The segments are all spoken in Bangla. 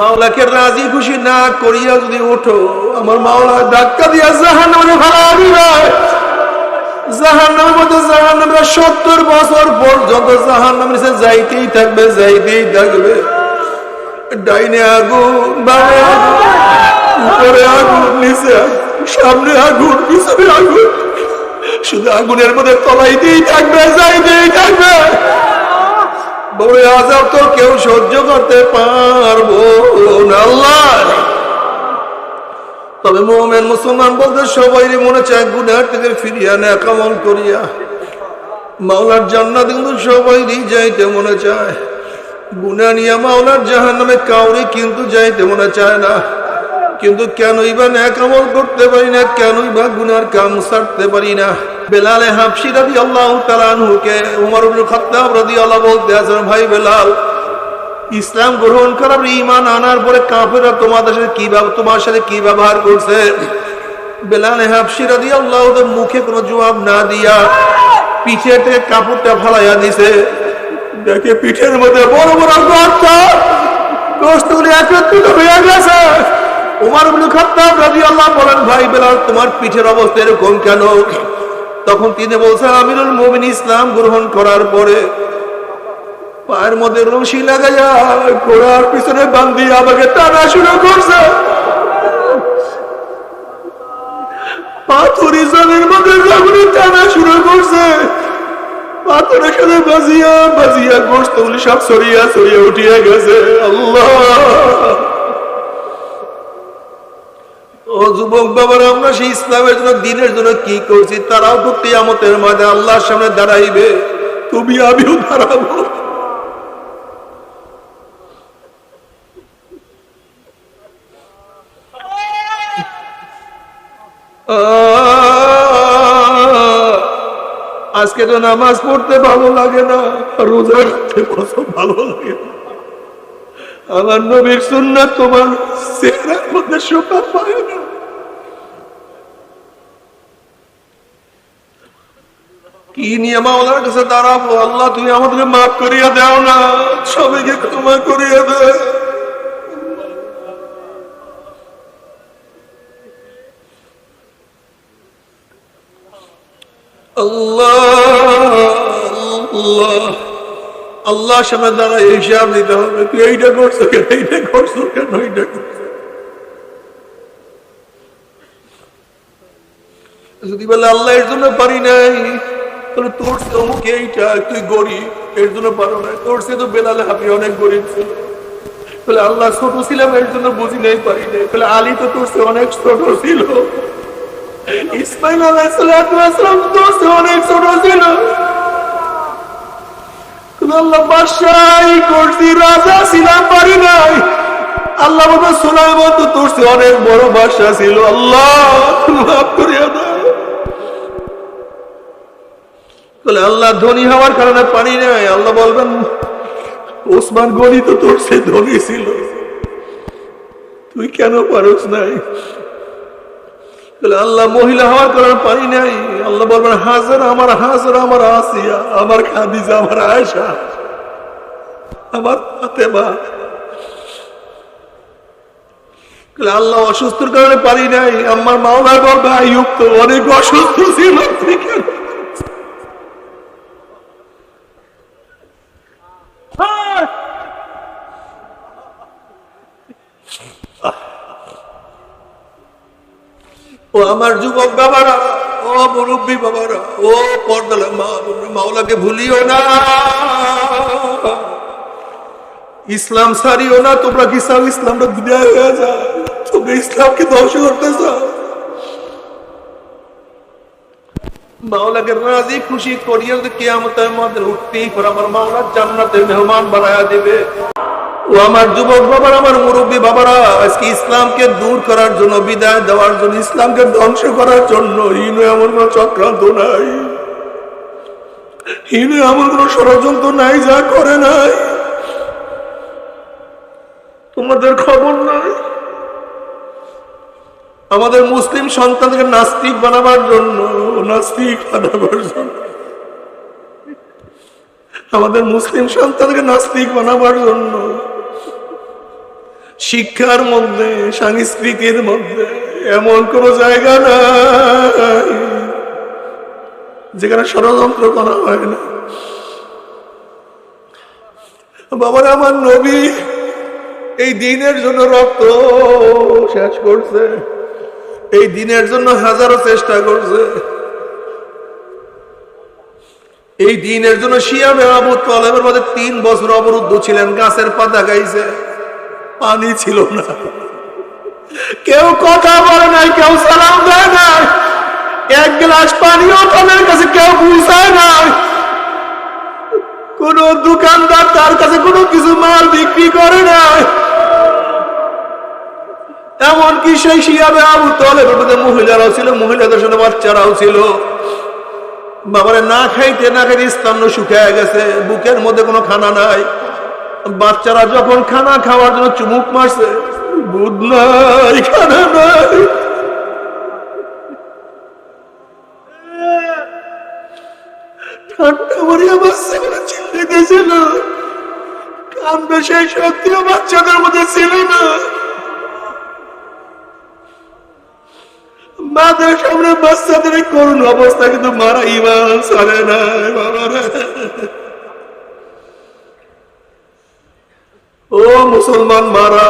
মাওলাকে রাজি খুশি না করিয়া যদি ওঠো, আমার মাওলা ধাক্কা দিয়া জাহান সত্তর বছর জাহান যাইতেই থাকবে যাইতেই থাকবে। ডাইনে আগুন উপরে আগুন সামনে আগুন। শুধু আগুনের মধ্যে তলাইতেই থাকবে, যাইতেই থাকবে। বড় আজাব তো কেউ সহ্য করতে পারব আল্লাহ। তবে মোহামেন মুসলমান বলতে সবাই মনে চায় গুনার থেকে ফিরিয়া না কামল করিয়া। মাওলার জান্নাত কিন্তু সবাই যাইতে মনে চায়। গুনা নিয়ে মাওলার জাহান নামে কাউরি কিন্তু যাইতে মনে চায় না। কিন্তু কেনই বা ন্যাকামল করতে পারি না, কেনই বা গুনার কাম ছাড়তে পারি না। বেলালে হাফসি রাদি আল্লাহ তালানহুকে উমর খাত্তাব রাদি আল্লাহ বলতে আছেন, ভাই বেলাল, ইসলাম গ্রহণ করার ইমান আনার পরে কাফেরা তোমাদের সাথে কি তোমার সাথে কি ব্যবহার করছে? বেলাল হাফসি রাদি আল্লাহ মুখে কোনো জবাব না দিয়া পিঠে থেকে কাপড়টা ফালাইয়া দিছে। দেখে পিঠের মধ্যে বড় বড় গর্ত গোস্তগুলি একত্রিত হয়ে গেছে। উমার খাত্তাব রাদিয়াল্লাহু বলেন, ভাই বেলাল, তোমার পিঠের অবস্থা এরকম কেন? তখন তিনি বলছেন, আমিরুল মুমিন ইসলাম গ্রহণ করার পরে পায়ের মধ্যে রশি লাগাইয়া ঘোড়ার পিছনে বান্ধি আমাকে টানা শুরু করছে। পাথরি জমির মধ্যে যখনই টানা শুরু করছে পাথরের সাথে বাজিয়া বাজিয়া গোস্ত সব সরিয়া সরিয়া উঠিয়া গেছে। আল্লাহ! যুবক বাবার, আমরা সেই ইসলামের জন্য, দিনের জন্য কি করছি তারাও তো কিয়ামতের মাঝে আল্লাহর সামনে দাঁড়াইবে। তুমি, আমিও দাঁড়াবো। আজকে তো নামাজ পড়তে ভালো লাগে না, রোজা রাখতে কত ভালো লাগে। আমার নবীর সুন্নাত তোমার চেহারার মধ্যে শোকা পায় না। কি নিয়ে কাছে দাঁড়াবো? আল্লাহ, তুমি আমাদেরকে মাফ করিয়া দাও না। সবাইকে ক্ষমা করিয়া দে আল্লাহ সামনে দ্বারা হিসাব দিতে হবে। তুই এইটা করছ কেন? এইটা করছ কেন? এইটা করছ যদি বলে আল্লাহ এর জন্য পারি নাই তাহলে তোর সে অমুক এইটা, তুই গরিব, এর জন্য পারো না। তোর সে তো বেলালে হাফি অনেক গরিব ছিল। বলে আল্লাহ ছোট ছিলাম, এর জন্য বুঝি নাই পারি নাই। বলে আলী তো তোর সে অনেক ছোট ছিল। আল্লাহ তোর সে অনেক বড় বাসা ছিল। আল্লাহ করিয়া দাও। বলে আল্লাহ ধনী হওয়ার কারণে পারি নাই। আল্লাহ বলবেন ওসমান গনি তো তোর সে ধনী ছিল। তুই কেন পারস নাই? আল্লাহ মহিলা হওয়ার কারণে পারি নাই। আল্লাহ বলবেন হাজার আমার হাজার আমার আসিয়া আমার খাদিজা আমার আয়সা আমার বলে, আল্লাহ অসুস্থর কারণে পারি নাই। আমার মাওলা বলবে আইয়ুব তো অনেক অসুস্থ ছিল। তুই কেন ও আমার যুবক বাবারা, ও মুরব্বী বাবারা, ও পর্দালা মা মাওলাকে ভুলিও না। ইসলাম সারিও না, তোমরা কি চাও ইসলামটা দুনিয়া হয়ে যায়? তোমরা ইসলামকে ধ্বংস করতে চাও? মাওলাকে রাজি খুশি করিয়া কেয়ামতের মধ্যে উঠতেই করে আমার মাওলা জান্নাতে মেহমান বানায়া দিবে। ও আমার যুবক বাবার, আমার মুরব্বী বাবারা, আজকে ইসলামকে দূর করার জন্য, বিদায় দেওয়ার জন্য, ইসলামকে ধ্বংস করার জন্য, হিনু এমন কোন চক্রান্ত নাই। হিনু এমন কোন ষড়যন্ত্র নাই, যা করে নাই। তোমাদের খবর নাই। আমাদের মুসলিম সন্তানকে নাস্তিক বানাবার জন্য, নাস্তিক বানাবার জন্য। আমাদের মুসলিম সন্তানকে নাস্তিক বানাবার জন্য। শিক্ষার মধ্যে, সংস্কৃতির মধ্যে এমন কোন জায়গা নাই যেখানে ষড়যন্ত্র করা হয় না। বাবার আমার নবী এই দিনের জন্য রক্ত শেষ করছে। এই দিনের জন্য হাজারো চেষ্টা করছে। এই দিনের জন্য শিয়াবে আবু তলেবের মধ্যে তিন বছর অবরুদ্ধ ছিলেন, গাছের পাতা গাইছে। পানি ছিল না। কেউ কথা বলে নাই, কেউ সালাম দেয় নাই। এক গ্লাস পানিও তাদের কাছে কেউ বুঝায় নাই। কোন দোকানদার তার কাছে কোনো কিছু মাল বিক্রি করে নাই। এমনকি সেই শিয়াবে আবু মধ্যে মহিলারাও ছিল, মহিলাদের সাথে বাচ্চারাও ছিল। বাবারে না খাইতে না খাইতে স্তন্য শুকিয়ে গেছে, বুকের মধ্যে কোনো খানা নাই। বাচ্চারা যখন খানা খাওয়ার জন্য চুমুক মারছে বাচ্চাদের মধ্যে ছিল না। মাদের সামনে বাচ্চাদের করুণ অবস্থা কিন্তু মারা ইমান সারে না বাবারা ও মুসলমান মারা।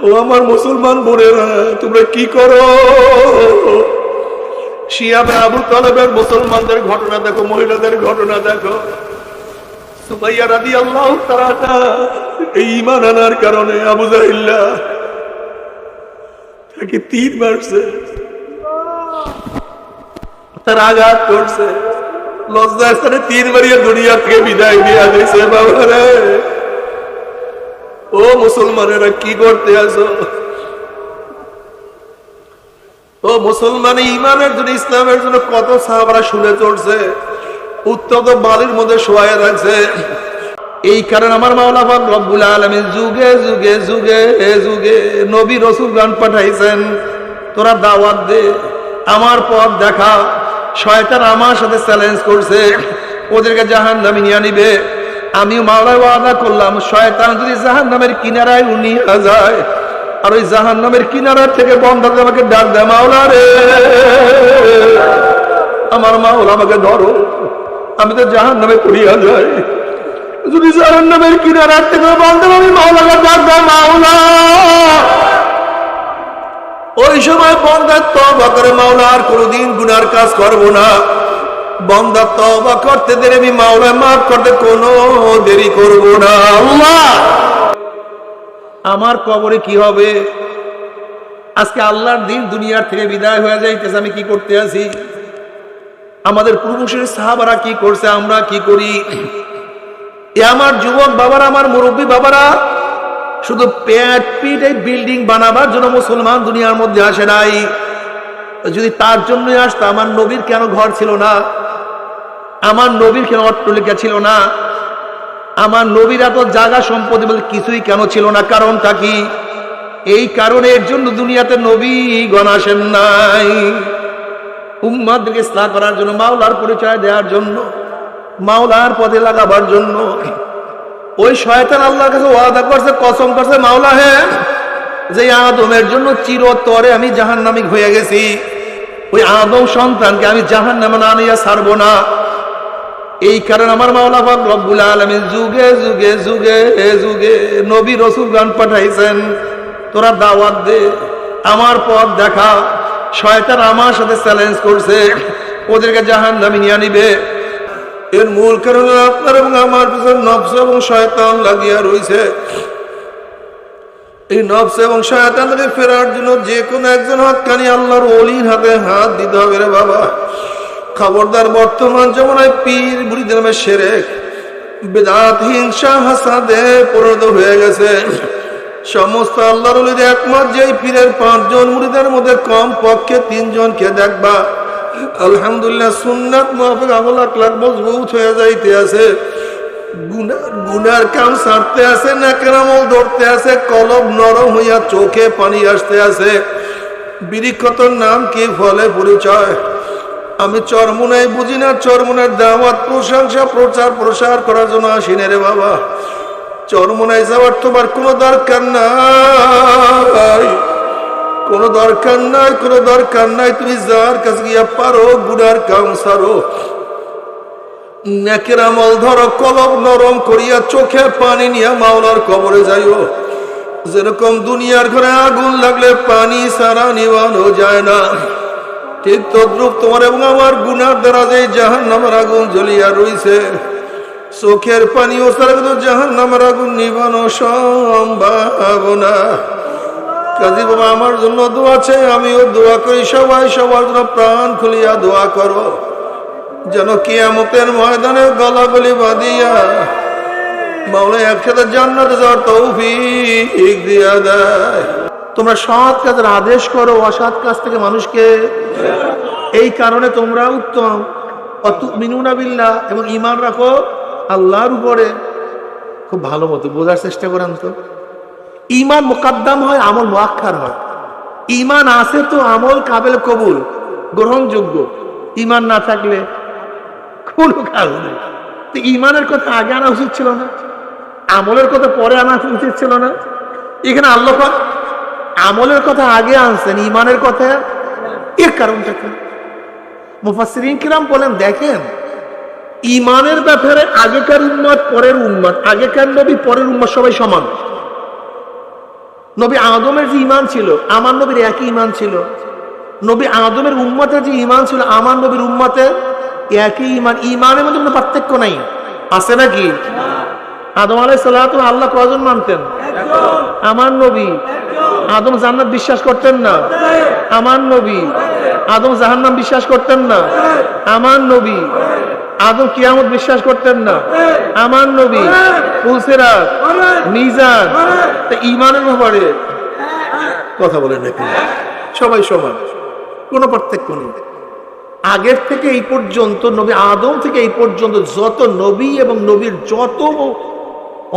ও আমার মুসলমান বোনেরা, তোমরা কি করো? শিয়াবে আবু তলেবের মুসলমানদের ঘটনা দেখো, মহিলাদের ঘটনা দেখো। তারা আঘাত করছে। লজ্জার দুনিয়া থেকে বিদায় দিয়া দিয়েছে বাবারে। ও মুসলমানেরা কি করতে আসো ও মুসলমান ইমানের জন্য, ইসলামের জন্য কত সাহাবারা শুনে চলছে উত্তপ্ত বালির মধ্যে শোয়া রাখছে। এই কারণে আমার মাওলা পাক রব্বুল আলামিন যুগে যুগে যুগে যুগে নবী রসুল গান পাঠাইছেন, তোরা দাওয়াত দে, আমার পথ দেখা। শয়তান আমার সাথে চ্যালেঞ্জ করছে, ওদেরকে জাহান নিয়ে নিবে আমিও মাওলায় ওয়াদা করলাম, শয়তান যদি জাহান নামের কিনারায় উনিয়ে যায়, আর ওই জাহান নামের কিনারার থেকে বন্ধ আমাকে ডাক দেয় মাওলা রে। আমার মাওলা আমাকে ধরো, আমি তো জাহান নামে পড়িয়া যাই। যদি জাহান নামের কিনারার থেকে বন্ধ আমি মাওলাকে ডাক দেয় মাওলা। ওই সময় বন্দার তবা করে মাওলা, আর কোনোদিন গুনার কাজ করব না। বন্দার তবা করতে দেরি আমি মাওলা মাফ করতে কোনো দেরি করব না। আল্লাহ! আমার কবরে কি হবে? আজকে আল্লাহর দিন দুনিয়ার থেকে বিদায় হয়ে যাইতেছে আমি কি করতে আছি? আমাদের পুরুষের সাহাবারা কি করছে আমরা কি করি? এ আমার যুবক বাবারা আমার মুরব্বী বাবারা শুধু পেট পিট এই বিল্ডিং বানাবার জন্য মুসলমান দুনিয়ার মধ্যে আসে নাই। যদি তার জন্যই আসতো, আমার নবীর কেন ঘর ছিল না? আমার নবীর কেন অট্টলিকা ছিল না? আমার নবীর এত জায়গা সম্পত্তি বলতে কিছুই কেন ছিল না? কারণটা কি? এই কারণে এর জন্য দুনিয়াতে নবী গণ আসেন নাই। উম্মাদকে ইসলাম করার জন্য, মাওলার পরিচয় দেওয়ার জন্য, মাওলার পথে লাগাবার জন্য। ওই শয়তান আল্লাহর কাছে ওয়াদা করছে, কসম করছে, মাওলা হ্যাঁ যে আদমের জন্য চিরতরে আমি জাহান্নামিক হয়ে গেছি। ওই আদম সন্তানকে আমি জাহান নামে না নিয়ে ছাড়বো না। এই কারণে আমার মাওলা পাক রব্বুল আলমী যুগে যুগে যুগে যুগে নবী রসুল গান পাঠাইছেন, তোরা দাওয়াত দে, আমার পথ দেখা। শয়তান আমার সাথে চ্যালেঞ্জ করছে, ওদেরকে জাহান নামে নিয়ে নিবে। এর মূল কারণ আপনার এবং আমার পিছনে নবস এবং শয়তান লাগিয়া রয়েছে এই নবস এবং শয়তান থেকে ফেরার জন্য যে কোনো একজন হাতখানি আল্লাহর অলির হাতে হাত দিতে হবে রে বাবা। খবরদার বর্তমান জমানায় পীর বুড়িদের নামে সেরে বেদাত হিংসা হাসাদে পরিণত হয়ে গেছে। সমস্ত আল্লাহর অলিদের একমত যে এই পীরের পাঁচজন মুড়িদের মধ্যে কম পক্ষে তিনজনকে দেখবা। আলহামদুলিল্লাহ সুন্নাত মোহাফিক আমল আখলাক মজবুত হয়ে যাইতে আছে। গুনার কাম সারতে না কেরামল ধরতে কলব নরম হইয়া চোখে পানি আসতে আছে। বিরিক্ষতর নাম কি ফলে পরিচয়? আমি চরমুনাই বুঝি না, চরমুনের দাওয়াত প্রশংসা, প্রচার প্রসার করার জন্য আসিনে রে বাবা। চরমনায় যাওয়ার তোমার কোনো দরকার নাই। কোনো দরকার নাই, কোনো দরকার নাই, তুমি যার কাছে গিয়া পারো, গুনার কাম সারো। নেকের আমল ধরো, কলম নরম করিয়া চোখে পানি নিয়া মাওলার কবরে যাইও। যেরকম দুনিয়ার ঘরে আগুন লাগলে পানি সারা নিবানো যায় না। ঠিক তদ্রুপ তোমার এবং আমার গুনার দ্বারা যে জাহান নামের আগুন জ্বলিয়া রইছে, চোখের পানি ও সারা কিন্তু জাহান নামের আগুন নিবানো সম্ভব না। কাজী বাবা, আমার জন্য দোয়া আছে আমিও দোয়া করি, সবাই সবার জন্য প্রাণ খুলিয়া দোয়া করো। যেন কিয়ামতের ময়দানে গলাগলি বাঁধিয়া মাওলা একসাথে জান্নাতে যাওয়ার তৌফিক দিয়া দেয়। তোমরা সৎ কাজের আদেশ করো, অসৎ কাজ থেকে মানুষকে এই কারণে তোমরা উত্তম। মিনুনা বিল্লাহ এবং ইমান রাখো আল্লাহর উপরে। খুব ভালো মতো বোঝার চেষ্টা করেন তো। ইমান মোকাদ্দাম হয়, আমল মোয়াক্ষার হয়। ইমান আছে তো আমল কাবেল কবুল, গ্রহণযোগ্য। ইমান না থাকলে কোনো কাজ নেই। ইমানের কথা আগে আনা উচিত ছিল না, আমলের কথা পরে আনা উচিত ছিল না। এখানে আল্লাহ আমলের কথা আগে আনছেন, ইমানের কথা এর কারণটা কি? মুফাসসিরিন কিরাম বলেন, দেখেন, ইমানের ব্যাপারে আগেকার উম্মত পরের উম্মত আগেকার নবী পরের উম্মত সবাই সমান। নবী আদমের যে ইমান ছিল, আমার নবীর একই ইমান ছিল। নবী আদমের উম্মতের যে ইমান ছিল, আমার নবীর উম্মতের একই ইমান, ইমানের মধ্যে কোনো পার্থক্য নাই। আছে নাকি? আদম আলাই সাল্লাহ আল্লাহ কজন মানতেন? আমার নবী। আদম জান্নাত বিশ্বাস করতেন না। আমার নবী। আদম জাহান্নাম বিশ্বাস করতেন না। আমার নবী। আদম কিয়ামত বিশ্বাস করতেন না। আমার নবী। ফুলসেরাত, মিজান। ইমানের ব্যাপারে কথা বলেন নাকি? সবাই সমান। কোনো পার্থক্য নেই। আগের থেকে এই পর্যন্ত নবী আদম থেকে এই পর্যন্ত যত নবী এবং নবীর যত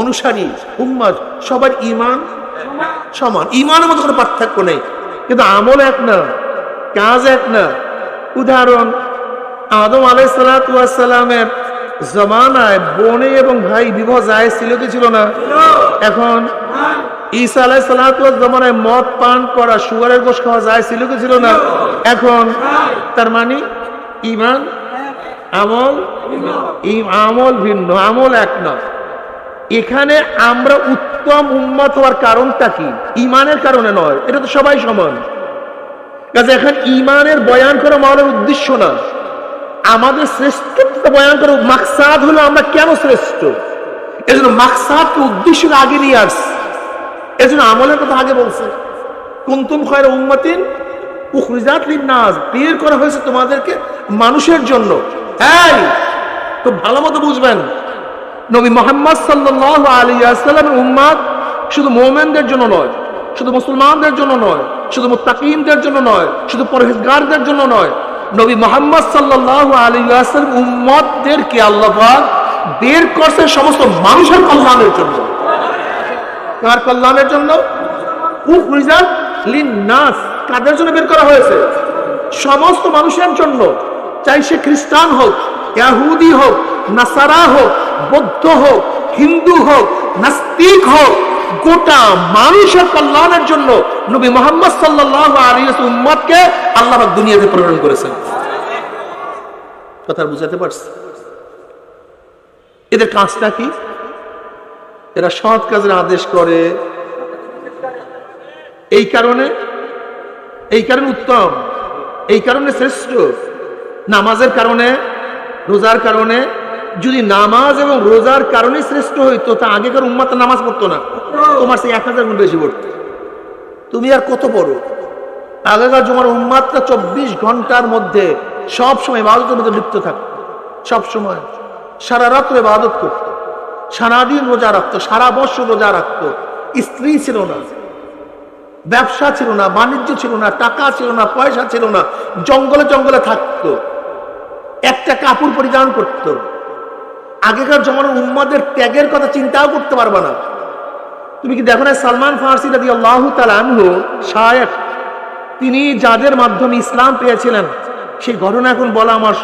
অনুসারী উম্মাদ সবার ইমান সমান। ইমানের মতো কোনো পার্থক্য নেই। কিন্তু আমল এক না কাজ এক না। উদাহরণ আদম আলাই সালামের জমানায় বনে এবং ভাই বিবাহ যায় ছিল কি ছিল না? এখন ঈসা আলাই সালাতুয়ার জমানায় মদ পান করা সুগারের গোশ খাওয়া যায় ছিল কি ছিল না? এখন তার মানে ইমান, আমল আমল ভিন্ন, আমল এক না এখানে আমরা উত্তম উন্মত হওয়ার কারণটা কি? ইমানের কারণে নয়, এটা তো সবাই সমান। কাজে এখন ইমানের বয়ান করা মাওলার উদ্দেশ্য না। আমাদের শ্রেষ্ঠত্ব বয়ান করা মাকসাদ হলো আমরা কেন শ্রেষ্ঠ? এজন্য মাকসাদকে উদ্দেশ্য আগে নিয়ে আসছে এজন্য আমলের কথা আগে বলছে। কুন্তুম খয়রা উম্মাতিন বের করা হয়েছে তোমাদেরকে মানুষের জন্য। তো ভালো মতো বুঝবেন। নবী মোহাম্মদ সাল্লাহ আলী উম্মাদ শুধু মোমেনদের জন্য নয়, শুধু মুসলমানদের জন্য নয়, শুধু মুত্তাকিনদের জন্য নয়, শুধু পরহেজগারদের জন্য নয়। নবী মোহাম্মদ সাল্লাহ আলী আসসালাম উম্মদদেরকে বের করছে সমস্ত মানুষের কল্যাণের জন্য। কার কল্যাণের জন্য? উখরিজাত লিন্নাস। কাদের জন্য বের করা হয়েছে। সমস্ত মানুষের জন্য, চাই সে খ্রিস্টান হোক, ইয়াহুদি হোক, নাসারা হোক, বৌদ্ধ হোক, হিন্দু হোক, নাস্তিক হোক, গোটা মানুষের কল্যাণের জন্য নবী মোহাম্মদ সাল্লাহ আলী উম্মদকে আল্লাহ দুনিয়াতে প্রেরণ করেছেন। কথা বুঝাতে পারছি? এদের কাজটা কি? এরা সৎ কাজের আদেশ করে। এই কারণে এই কারণে উত্তম, এই কারণে শ্রেষ্ঠ। নামাজের কারণে, রোজার কারণে, যদি নামাজ এবং রোজার কারণে শ্রেষ্ঠ হইতো, তা আগেকার উম্মাতে নামাজ পড়তো না। তোমার সেই এক হাজার গুণ বেশি পড়তো। তুমি আর কত পড়ো? আগেকার তোমার উম্মাতটা চব্বিশ ঘণ্টার মধ্যে সব সময় ইবাদতের মধ্যে লিপ্ত থাকতো। সব সময়। সারা রাত্র ইবাদত করতো। সারাদিন রোজা রাখতো, সারা বছর রোজা রাখতো। স্ত্রী ছিল না। ব্যবসা ছিল না, বাণিজ্য ছিল না, টাকা ছিল না, পয়সা ছিল না, জঙ্গলে জঙ্গলে থাকতো। একটা কাপড় পরিধান করত। আগেকার জমানার উম্মাদের ত্যাগের কথা চিন্তাও করতে পারবে না। তুমি কি দেখো না সালমান ফার্সি রাদি আল্লাহ তালু শায়েখ, তিনি যাদের মাধ্যমে ইসলাম পেয়েছিলেন, সেই ঘটনা এখন বলা আমার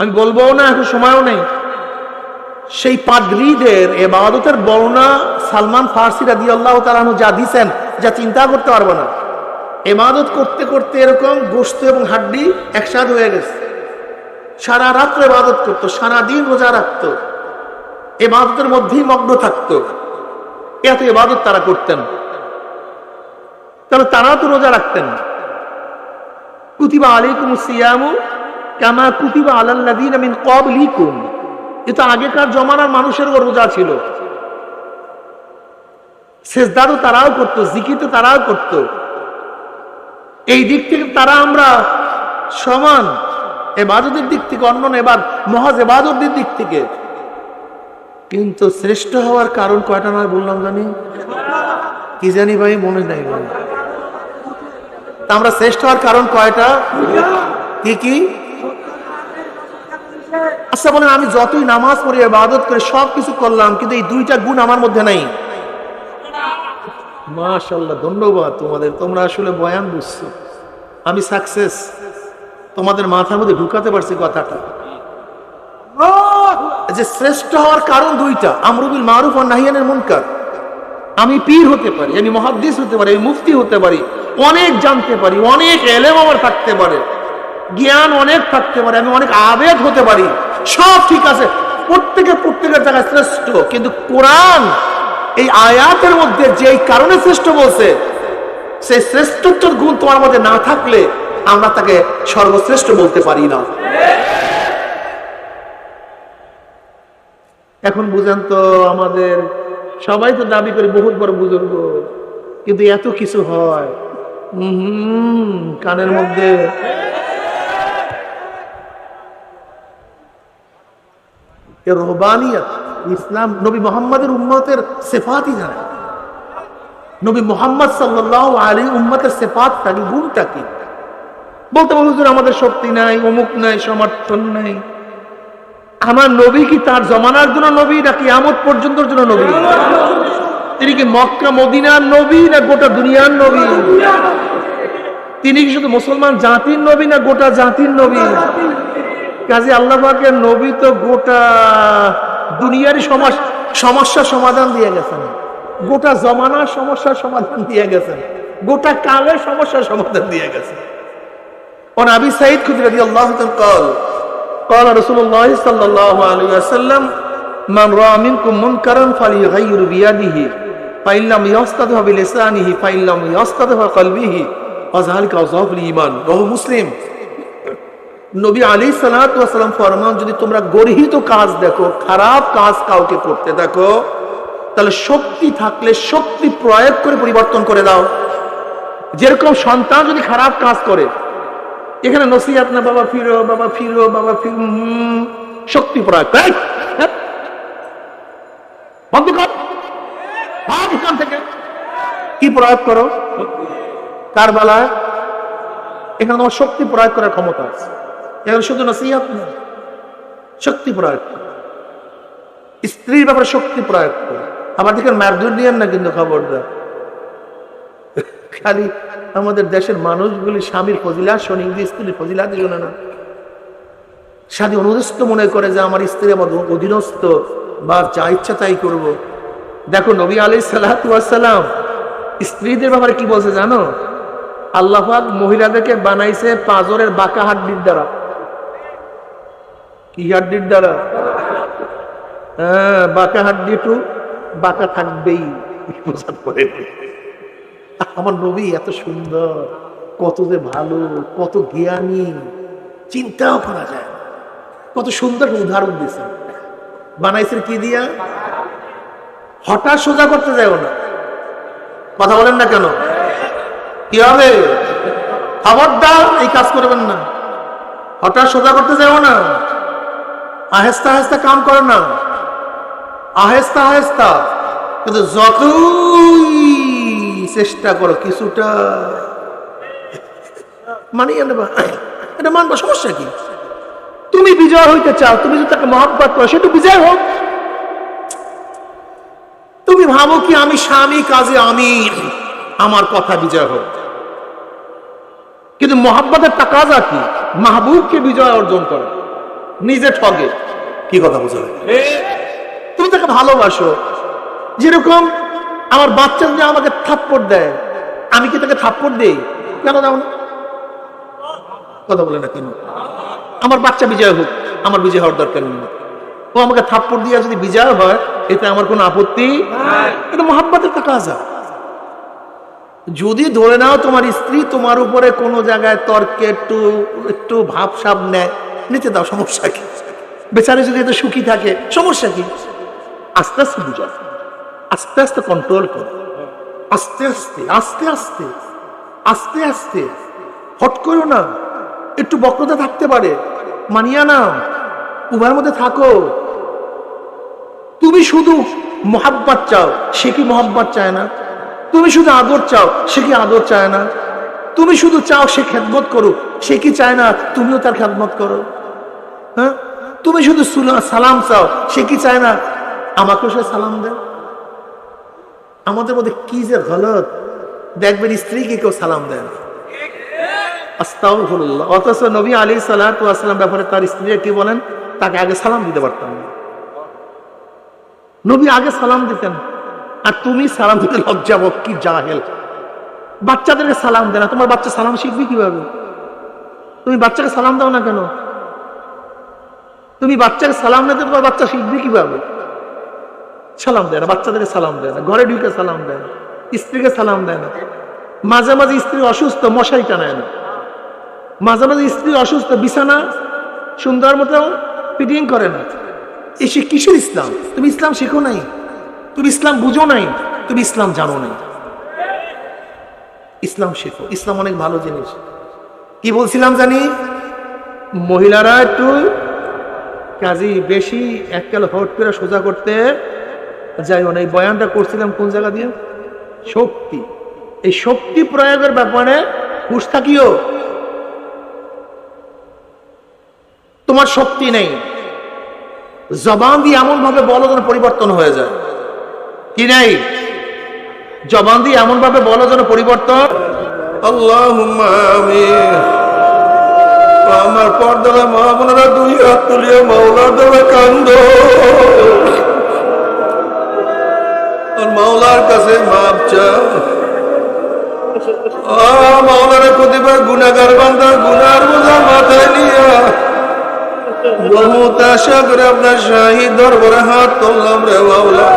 আমি বলব না, এখন সময়ও নেই। সেই পাদ্রীদের এবাদতের বর্ণনা সালমান ফার্সি রাদি আল্লাহ তালানু যা দিছেন যা চিন্তা করতে পারব না। এবাদত করতে করতে এরকম গোস্ত এবং হাড্ডি একসাথে হয়ে গেছে। সারা রাত্র এবাদত করতো, সারা দিন রোজা রাখতো। এবাদতের মধ্যেই মগ্ন থাকতো। এত এবাদত তারা করতেন। তাহলে তারা তো রোজা রাখতেন কুতিবা আলাইকুম সিয়ামু কামা কুতিবা আলাল্লাযীনা মিন ক্বাবলিকুম। এটা আগেকার জমানার মানুষের রোজা ছিল। সেজদা তো তারাও করতো জিকির তো তারাও করতো। এই দিক থেকে তারা আমরা সমান এবাদতের দিক থেকে অন্য এবার মহাজ এবাদতের দিক থেকে। কিন্তু শ্রেষ্ঠ হওয়ার কারণ কয়টা নয় বললাম জানি? কি জানি ভাই, মনে নাই আমরা শ্রেষ্ঠ হওয়ার কারণ কয়টা? কি কি? আচ্ছা বলেন, আমি যতই নামাজ পড়ি ইবাদত করে সব কিছু করলাম, কিন্তু এই দুইটা গুণ আমার মধ্যে নাই। মাশাল্লাহ ধন্যবাদ। তোমাদের তোমরা আসলে বয়ান বুঝছ। আমি সাকসেস তোমাদের মাথার মধ্যে ঢুকাতে পারছি কথাটা। যে শ্রেষ্ঠ হওয়ার কারণ দুইটা আমরুবিল মারুফ আর নাহিয়ানের মুনকার। আমি পীর হতে পারি আমি মহাদ্দিস হতে পারি আমি মুফতি হতে পারি অনেক জানতে পারি অনেক এলেম আমার থাকতে পারে জ্ঞান অনেক থাকতে পারে আমি অনেক আবেগ হতে পারি। সব ঠিক আছে প্রত্যেকে প্রত্যেকের জায়গায় শ্রেষ্ঠ কিন্তু কোরআন এই আয়াতের মধ্যে যেই কারণে শ্রেষ্ঠ বলছে, সেই শ্রেষ্ঠত্বের গুণ তোমার মধ্যে না থাকলে আমরা তাকে সর্বশ্রেষ্ঠ বলতে পারি না। এখন বুঝেন তো আমাদের সবাই তো দাবি করে বহুত বড় বুজুর্গ, কিন্তু এত কিছু হয়। কানের মধ্যে। এ রহবানিয়ত। ইসলাম নবী মোহাম্মদের উম্মতের সেফাতই জানে। নবী মোহাম্মদ সাল্লাহ আলী উম্মতের সেফাতটা কি, গুণটা কি? বলতে হুজুর, আমাদের শক্তি নাই, অমুক নাই সমর্থন নাই। আমার নবী কি তার জমানার জন্য নবী, নাকি আমদ পর্যন্তর জন্য নবী? তিনি কি মক্কা, মদিনার নবী, না গোটা দুনিয়ার নবী? তিনি কি শুধু মুসলমান জাতির নবী, না গোটা জাতির নবী? কাজে আল্লাহ নবী তো গোটা দুনিয়ারই সমস্যা সমস্যার সমাধান দিয়ে গেছেন গোটা জমানার সমস্যার সমাধান দিয়ে গেছেন গোটা কালের সমস্যার সমাধান দিয়ে গেছেন وعن ابي سعيد خدري رضي الله عنه قال قال رسول الله صلى الله عليه وسلم من راى منكم منكرا فليغير بيده فان لم يستطع بلسانه فان لم يستطع بقلبه وذلك اضعف الايمان رواه مسلم নবী আলী সালাম ফরমান, যদি তোমরা গর্হিত কাজ দেখো, খারাপ কাজ কাউকে করতে দেখো, তাহলে শক্তি থাকলে শক্তি প্রয়োগ করে পরিবর্তন করে দাও। যেরকম সন্তান যদি খারাপ কাজ করে, এখানে নসিহাত না, বাবা ফিরো বাবা ফিরো বাবা ফিরো শক্তি প্রয়োগ হ্যাঁ। বন্ধ কর। থেকে। কি প্রয়োগ করো? কার বেলায় এখানে তোমার শক্তি প্রয়োগ করার ক্ষমতা আছে। এখানে শুধু নসিহাত না শক্তি প্রয়োগ করো। স্ত্রীর ব্যাপারে শক্তি প্রয়োগ করো। আবার দেখেন মারধর দিয়েন না কিন্তু খবরদার। খালি আমাদের দেশের মানুষগুলি স্বামীর ফজিলা শনি স্ত্রীর ফজিলা দিল না। স্বামী অনুদস্ত মনে করে যে আমার স্ত্রী আমার অধীনস্থ বা যা ইচ্ছা তাই করব। দেখো নবী আলি সাল্লাম স্ত্রীদের ব্যাপারে কি বলছে জানো? আল্লাহাক মহিলাদেরকে বানাইছে পাজরের বাঁকা হাড্ডির দ্বারা। কি হাড্ডির দ্বারা? হ্যাঁ বাঁকা হাড্ডি একটু বাঁকা থাকবেই পরে। আমার নবী এত সুন্দর, কত যে ভালো, কত জ্ঞানী, চিন্তাও করা যায় কত সুন্দর উদাহরণ দিয়েছে। বানাইছেন কি দিয়া? হঠাৎ সোজা করতে যাও না। কথা বলেন না কেন? কি হবে? খবরদার, এই কাজ করবেন না। হঠাৎ সোজা করতে যাও না। আহেস্তা আহেস্তা কাম করে না। আহেস্তা আহেস্তা। কিন্তু যতই চেষ্টা করো, কিছুটা। মানিয়ে নেবা এটা মানবা সমস্যা কি? তুমি বিজয় হইতে চাও, তুমি যদি তাকে মহব্বত করো সেটা বিজয় হোক। তুমি ভাবো কি আমি স্বামী, কাজে আমি, আমার কথা বিজয় হোক। কিন্তু মহাব্বতের টাকাজা কি? মাহবুবকে বিজয় অর্জন করে। নিজে ঠগে। কি কথা বোঝা তুমি তাকে ভালোবাসো। যেরকম আমার বাচ্চা যদি আমাকে থাপ্পড় দেয় আমি কি তাকে থাপ্পড় দেই? কেন দাও না? কথা বলে না কেন? আমার বাচ্চা বিজয় হোক আমার বিজয় হওয়ার দরকার নেই। ও আমাকে থাপ্পড় দিয়ে যদি বিজয় হয় এতে আমার কোনো আপত্তি এটা মহাব্বতের টাকা যদি ধরে নাও তোমার স্ত্রী তোমার উপরে কোনো জায়গায় তর্কে একটু একটু ভাব সাব নেয় নিতে দাও, সমস্যা কি? বেচারে যদি এত সুখী থাকে, সমস্যা কি? আস্তে আস্তে বুঝাও আস্তে আস্তে কন্ট্রোল করো। আস্তে আস্তে আস্তে আস্তে আস্তে আস্তে। হট করো না। একটু বক্রতা থাকতে পারে। মানিয়া না উভয়ের মধ্যে থাকো। তুমি শুধু মোহাব্বত চাও, সে কি মোহাব্বত চায় না? তুমি শুধু আদর চাও, সে কি আদর চায় না? তুমি শুধু চাও সে খেদমত করুক, সে কি চায় না? তুমিও তার খেদমত করো। হ্যাঁ? তুমি শুধু সুলা- সালাম চাও, সে কি চায় না? আমাকেও সে সালাম দেয়। আমাদের মধ্যে কি যে গলত। দেখবেন স্ত্রীকে কেউ সালাম দেয় না। আস্তাগফিরুল্লাহ। অথচ নবী আলী সাল্লাম ব্যাপারে তার স্ত্রী কি বলেন? তাকে আগে সালাম দিতে পারতাম না। নবী আগে সালাম দিতেন। আর তুমি সালাম দিতে লজ্জা বক কি জাহেল। বাচ্চাদেরকে সালাম দেয় না। তোমার বাচ্চা সালাম শিখবে কীভাবে? তুমি বাচ্চাকে সালাম দাও না কেন? তুমি বাচ্চাকে সালাম না তোমার বাচ্চা শিখবে কীভাবে? সালাম দেয় না, বাচ্চাদেরকে সালাম দেয় না, ঘরে ঢুকে সালাম দেয় না, স্ত্রীকে সালাম দেয় না। মাঝে মাঝে স্ত্রী অসুস্থ, মশারি টানায় না। মাঝে মাঝে স্ত্রী অসুস্থ, বিছানা সুন্দর মতো ফিটিং করে না। এসে কিসের ইসলাম? তুমি ইসলাম শেখো নাই? তুমি ইসলাম বুঝো নাই? তুমি ইসলাম জানো নাই? ইসলাম শেখো, ইসলাম অনেক ভালো জিনিস। কি বলছিলাম জানি? মহিলারা একটু কাজী বেশি এককাল হট করে সোজা করতে যাই না এই বয়ানটা করছিলাম কোন জায়গা দিয়ে? শক্তি। এই শক্তি প্রয়োগের ব্যাপারে হুশ থাকিও। তোমার শক্তি নেই। জবান দিয়ে এমন ভাবে বলো যেন পরিবর্তন হয়ে যায়। কি নেই? জবান দিয়ে এমন ভাবে বলো যেন পরিবর্তন। ও আমার পর্দারা মা বোনেরা দুই হাত তুলিয়ে মাওলার দেবে কান্দ মাওলার কাছে মাপ চাও। ও মাওলারে কতিপয় বান্দার গুনার বোঝা মাথায় নিয়া। করে আপনার শাহী দরবারে হাত তুললাম রে মাওলা।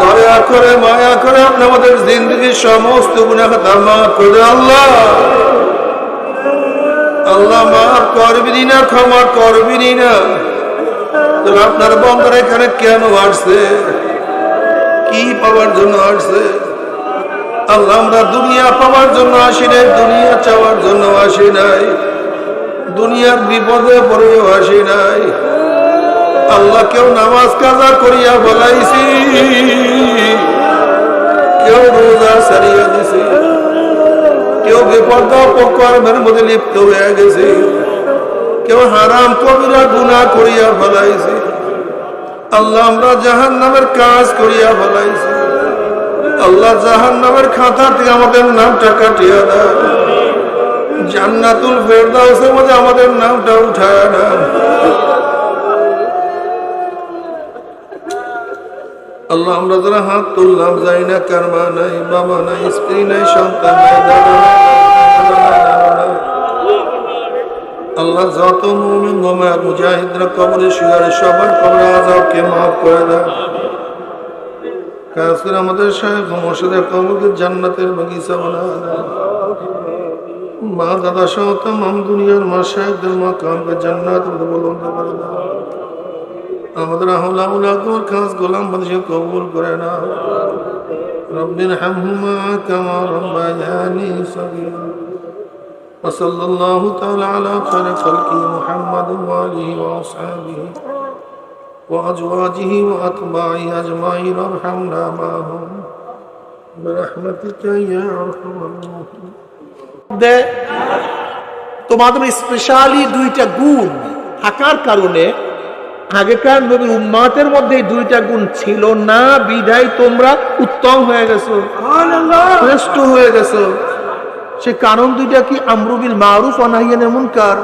দয়া করে, মায়া করে আপনি আমাদের জিন্দগির সমস্ত গুণা খাতা মাফ করে আল্লাহ। আল্লাহ মাফ করবি না, ক্ষমা করবি না। তবে আপনার বন্ধুরা এখানে কেন আসছে? কি পাওয়ার জন্য আসছে? আল্লাহ, আমরা দুনিয়া পাওয়ার জন্য আসি নাই, দুনিয়া চাওয়ার জন্য আসি নাই। দুনিয়ার বিপদে পড়েও আসি নাই। আল্লাহ, কেউ নামাজ কাজা করিয়া বলাইছি, কেউ রোজা সারিয়া দিছি। কেউ বিপদ অপকর্মের মধ্যে লিপ্ত হয়ে গেছে। কেউ হারাম কবিরা গুণা করিয়া ফেলাইছি। আল্লাহ আমরা জাহান নামের কাজ করিয়া ফেলাইছি। আল্লাহ জাহান নামের খাতা থেকে আমাদের নামটা কাটিয়া দেয়। জান্নাতুল ফেরদাউসের মধ্যে আমাদের নামটা উঠায় না আল্লাহ, আমরা যারা হাত তুললাম যাই না কার মা নাই বাবা নাই, স্ত্রী নাই, সন্তান নাই। আল্লাহ যত মুমিন মোমের মুজাহিদরা কবরে শুয়ারে সবার কবরে আজাবকে মাফ করে দেয় কাজ করে আমাদের শাহেখ মসজিদের কবরকে জান্নাতের বাগিচা বানা মা, দাদা সহ তাম দুনিয়ার মা শাহেকদের মা কামকে জান্নাত বলন্দ করে দেয় আমাদের আহলা উলা তোমার কাজ গোলাম বাদশাহ কবুল করে না রব্বির হামহুমা কামা রব্বায়ানি সগীরা وصلى الله تعالى على خير خلقه محمد وآله وأصحابه وأزواجه وأتباعه أجمعين وارحمنا معهم برحمتك يا أرحم الراحمين দে- তোমাদের স্পেশালি দুইটা গুণ থাকার কারণে আগেকার নবীর উম্মাতের মধ্যে এই দুইটা গুণ ছিল না বিদায় তোমরা উত্তম হয়ে গেছো শ্রেষ্ঠ হয়ে গেছো। সে কারণ দুইটা কি? আমরুবিল মারুফ অনাহিয়ানের মুনকার।